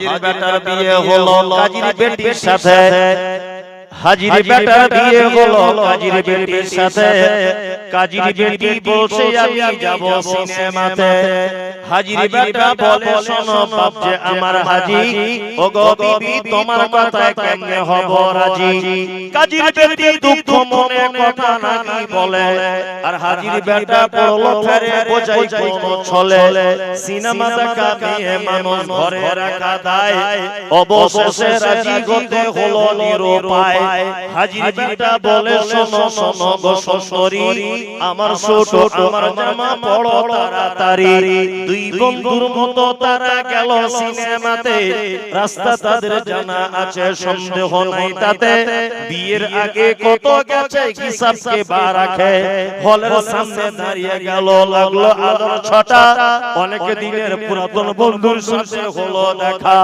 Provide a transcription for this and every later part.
হাজির বেটার বিয়ে হলো কাজীর বেটির সাথে হাজির বেটার বিয়ে হলো কাজীর বেটির সাথে। কাজীর বেটি বলছে আমি যাব সিনেমাতে। হাজির বেটা বলে শোনো বাপ যে আমার হাজি ও গো বিবি তোমার কথায় কেমনে হব রাজি কাজীর বেটি দুঃখ মনে কথা নাকি বলে? আর হাজির বেটা পড়ল ফেরে বোঝাই কোনো ছলে। সিনেমা দেখা মেয়ে মানুষ ঘরে রাখা দায়। অবশেষে রাজি হতে হলো নিরুপায়। হাজির বেটা বলে শোনো শোনো গো সুন্দরী আমার ছোট আমার জামা পড়ো তাড়াতাড়ি দুই বন্ধুর মতো তারা গেল সিনেমাতে রাস্তা তাদের জানা আছে সন্দেহ নেই তাতে বিয়ের আগে কত গেছে হিসাবকে বা রাখে হলের সামনে দাঁড়িয়ে গেল লাগল আলোর ছটা অনেক দিনের পুরাতন বন্ধুর সাথে হলো দেখা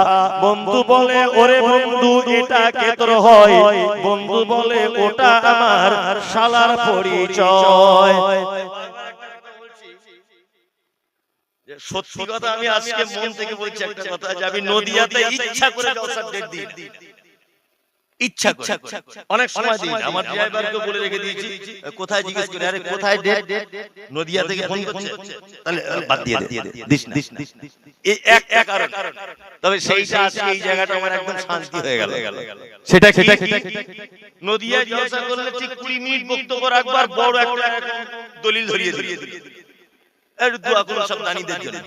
বন্ধু বলে ওরে বন্ধু এটা কে তোর হয় বন্ধু বলে ওটা আমার শালার পরিচয়। সত্যি কথা আমি আজকে মন থেকে বলছি একটা কথা যে আমি নদিয়াতে ইচ্ছা করে জলসার ডেট দিই। ইচ্ছা করে। অনেক সময় দিই আমার ড্রাইভারকে বলে রেখে দিয়েছি। কোথায় জিজ্ঞেস করে? আরে কোথায় ডেট নদিয়া থেকে ফোন করছে? তাহলে বাদ দিয়ে দে। দিস না, এই এক এক কারণ। তবে সেইটা আছে এই জায়গাটা আমার একদম শান্তি হয়ে গেল। সেটা সেটা নদিয়া জলসা করলে ঠিক কুড়ি মিনিট বক্তব্য রাখবার বড় একটা দলিল ধরিয়ে দোয়া করুন সব নানীদের জন্য।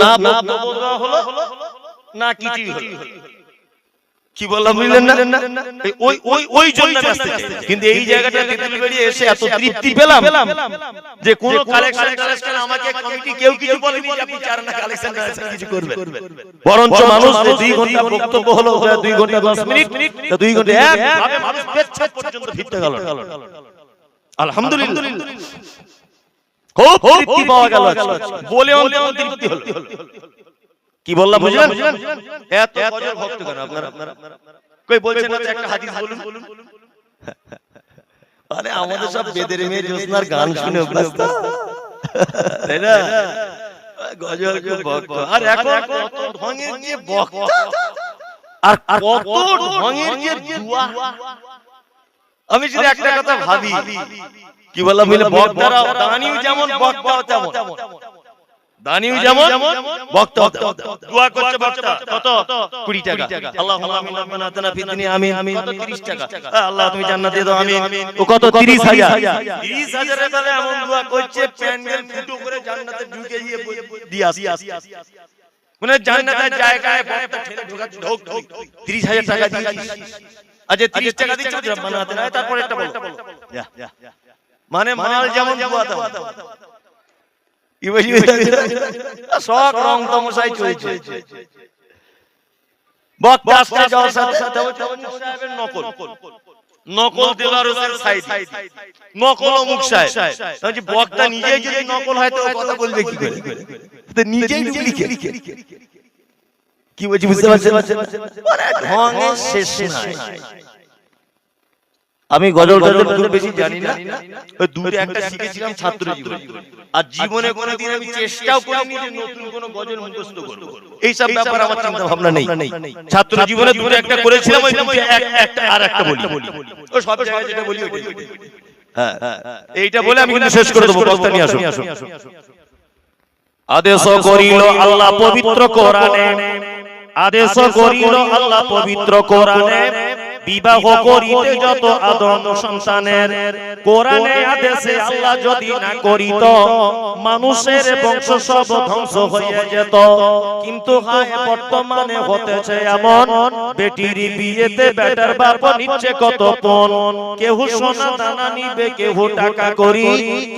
না বক্তব্য হলো না কিছুই হলো। কি বললাম বুঝলেন না? ওই ওই ওই জন্য কিন্তু এই জায়গাটা তেতুল বেরিয়ে এসে এত তৃপ্তি পেলাম যে কোন কালেকশন কালেকশন আমাকে কমিটি কেউ কিছু বলেনি আপনি চার না কালেকশন কিছু করবেন। বরঞ্চ মানুষ যে দুই ঘণ্টা বক্তব্য হলো ওটা দুই ঘণ্টা দশ মিনিট তো দুই ঘণ্টা এক ভাবে মানুষ পর্যন্ত ফিরতে গেল আলহামদুলিল্লাহ। খুব তৃপ্তি পাওয়া গেল বলে অন্তত তৃপ্তি হলো। কি বললাম বুঝলেন? এত গজল ভক্ত কেন? আপনারা কই বলছেন না যে একটা হাদিস বলুন। আরে আমাদের সব বেদের মেয়ে জ্যোৎস্নার গান শুনে অভ্যস্ত। তাই না? গজল খুব ভক্ত। আর এখন কত ঢঙের যে বক্তা। আর কত ঢঙের যে দুয়া। আমি যদি একটা কথা ভাবি। কি বললাম মিলে বক্তারাও দানিও যেমন বক্তাও তেমন দানিও যেমন বক্তা দোয়া করছে বক্তা কত? 20 টাকা। আল্লাহুম্মা আমিন রাব্বানা আতিনা ফিদ দুনিয়া আমিন আমিন 30 টাকা। আল্লাহ তুমি জান্নাত দিয়ে দাও আমিন ও কত 30000 30000 এর বেলা এমন দোয়া করছে প্যান্ডেল ফুটো করে জান্নাতে ঢুকে গিয়ে দিয়ে আসি মানে জান্নাতের জায়গায় বক্তা ঠেলে ঢোকাচ্ছে ঢোক ঢোক 30000 টাকা দিয়েছিস আজ 30 টাকা দিচ্ছ রব্বানা আতিনা তারপরে একটা বলো। মানে মাল যেমন দোয়া শখ রং তমসাই চলছে। বক্তা যাওয়ার সাথে সাথে সাহেবের নকল। নকল। দেলারসের সাইড। নকল অমুক সাহেব তাহলে বক্তা নিজেই যদি নকল হয় তো কথা বলবে কি করে? তো নিজেই ডুপ্লিকেট কি বলছি বুঝতে পারছেন? ঢঙের শেষ নাই। আমি গজল গজল বেশি জানি না। ওই দূরে একটা শিখেছিলাম ছাত্র জীবনে। আর জীবনে কোনোদিন আমি চেষ্টাও করিনি যে নতুন কোন গজল মুখস্থ করব। এই সব ব্যাপার আমার চিন্তা ভাবনা নেই। ছাত্র জীবনে দূরে একটা করেছিলাম ওই দুটো একটা আর একটা বলি ও সব জায়গায় যেটা বলি বলি। হ্যাঁ এইটা বলে আমি কিন্তু শেষ করে দেবো বক্তা নিয়ে আসুন। আদেশ করিল আল্লাহ পবিত্র কোরআনে আদেশ করিল আল্লাহ পবিত্র কোরআনে বিবাহ করিতে যত আদম সন্তানের কোরআনে আদেশে আল্লাহ যদি না করিত মানুষের বংশ সব ধ্বংস হয়ে যেত। কিন্তু হায় বর্তমানে হতেছে এমন বেটির বিয়েতে বেটার বাপ নিচ্ছে কত পণ কেউ সোনা দানা নিবে কেউ টাকা করি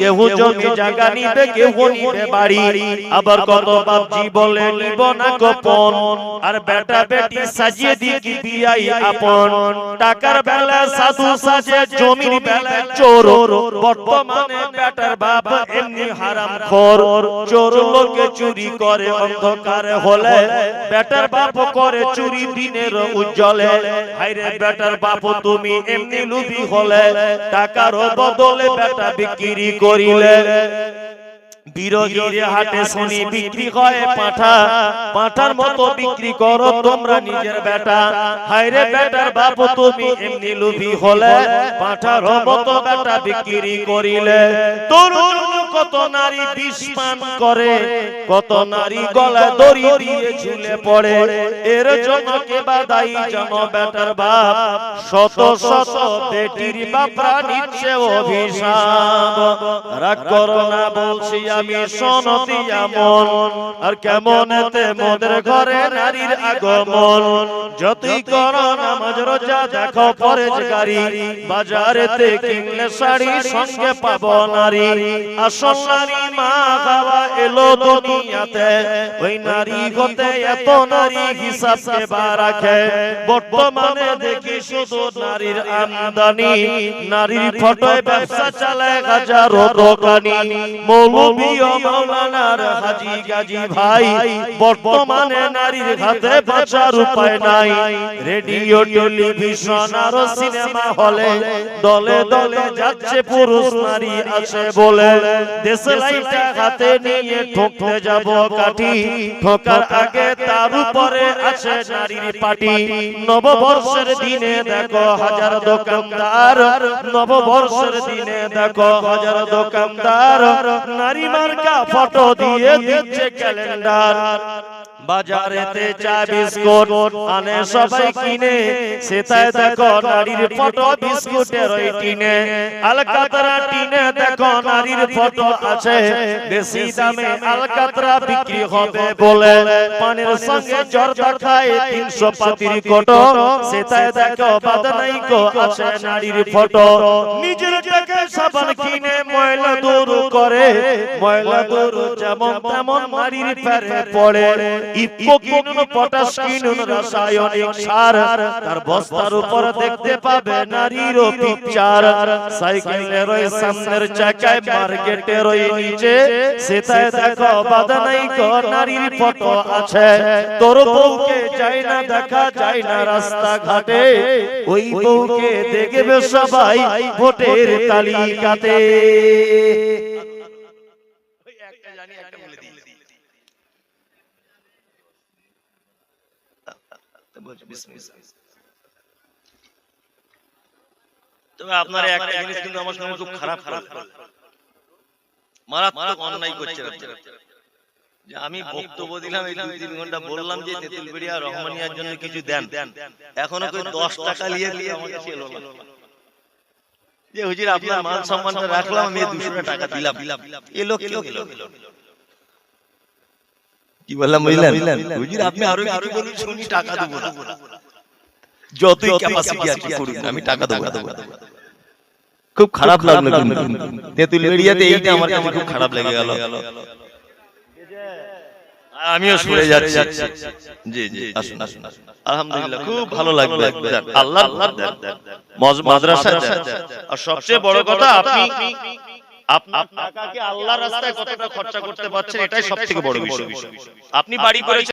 কেউ জমি জায়গা নিবে কেউ নিবে বাড়ি আবার কত বাপজি বলে নিব না গোপন আর বেটা বেটি সাজিয়ে দিয়ে কি বিয়াই আপন। টাকার বেলা সাধু সাজে, জমির বেলা চোর। বর্তমানে বেটার বাপ এমনি হারাম খোর। চোর লোকে চুরি করে, অন্ধকারে হলে বেটার বাপ করে চুরি দিনের উজ্জ্বলে। হাইরে বেটার বাপ, তুমি এমনি লুবি হলে, টাকার বদলে বেটা বিক্রি করিলে। বিরোধীর হাটে শুনি বিক্রি হয় পাঠা। পাঠার মতো বিক্রি করো তোমরা নিজের বেটা। হায়রে বেটার বাপ তুমি এমনি লুভি হলে। পাঠার মতো বেটা বিক্রি করিলে। তোর কত নারী বিষ পান করে কত নারী গলায় দড়ি দিয়ে ঝুলে পড়ে। এর জন্য কে বাদাই জন বেটার বাপ? শত শত বেটির বাপরা নিচ্ছে অভিশাপ। রাগ করো না বলছি আমি সনতি এমন আর কেমন এতে মোদের ঘরে নারীর আগমন। যতই করো নামাজ রোজা দেখো পরেজ গাড়ি। বাজারেতে কিনলে শাড়ি সঙ্গে পাবো নারী। আসল মা বাবা এলো দুনিয়াতে। ওই নারী হতে এত নারী হিসাব সেবা রাখে। বর্তমানে দেখি শুধু নারীর আমদানি। নারীর ফটোয় ব্যবসা চালায় হাজারো দোকানি। মৌলবী ও হাজি গাজি ভাই, বর্তমানে নারীর হাতে বাঁচার উপায় নাই। রেডিও, টেলিভিশন আর সিনেমা হলে দলে দলে যাচ্ছে পুরুষ নারী আছে বলে। দেশে হাতে নিয়ে ঠকতে যাব কাঠি। ঠকার আগে তার উপরে আছে নারীর পাটি। নববর্ষের দিনে দেখো হাজার দোকানদার। নববর্ষের দিনে দেখো হাজার দোকানদার। নারী মার্কা ফটো দিয়ে দিচ্ছে ক্যালেন্ডার। বাজারেতে চা বিস্কুট আনে সবাই কিনে। সেটায় দেখো নারীর ফটো বিস্কুটের ওই টিনে। আলকাতরা টিনে দেখো নারীর ফটো আছে, বেশি দামে আলকাতরা বিক্রি হবে বলে পানের সঙ্গে জর্দা খায় তিনশো পাতির কোটো। সেটাই দেখো বাদনাইকো আছে নারীর ফটো। নিজের টাকায় সাবান কিনে ময়লা দূর করে ময়লা দূর যেমন তেমন নারীর প্যারে পড়ে। ইফকো কিনুন পটাশ কিনুন রাসায়নিক সার। তার বস্তার উপর দেখতে পাবে নারীর পিকচার সাইকেলের ওই সামনের চাকায় মার্কেটের ওই নিচে সেটায় দেখো বাধা নাই বাদানাইকো নারীর ফটো আছে। তোর বউকে যায় না দেখা যায় না রাস্তা ঘাটে ওই বউকে দেখবে সবাই ভোটের তালিকাতে। একটা জানি একটা বলে দিই। তবে আপনারা একটা জিনিস কিন্তু আমার সঙ্গে খুব খারাপ খারাপ মারাত্মক অন্যায় করছেন যে আমি বক্তব্য দিলাম এই দুই তিন ঘণ্টা বললাম যে তেঁতুলবেড়িয়া রহমানিয়ার জন্য কিছু দেন। এখনও কেউ দশ টাকা নিয়ে দিয়ে আমাকে ছিল না। যে হুজুর আপনার মান সম্মানটা রাখলাম আমি টাকা দিলাম। কেউ কি বললাম বুঝলেন? হুজুর আপনি আরও আরও বলুন শুনি টাকা দেবো না যতই ক্যাপাসিটি আছে করুন আমি টাকা দেবো খুব খারাপ লাগল কিন্তু। তেঁতুল বেরিয়াতে এইটা আমার কাছে খুব খারাপ লেগে গেল। আমিও সরে যাচ্ছি। জি জি আসুন আসুন। আলহামদুলিল্লাহ খুব ভালো লাগবে আল্লাহ মাদ্রাসা আর সবচেয়ে বড় কথা আপনি আপনার টাকাকে আল্লাহর রাস্তায় কতটা খরচা করতে পারছেন এটাই সবথেকে বড় বিষয়। আপনি বাড়ি করেছেন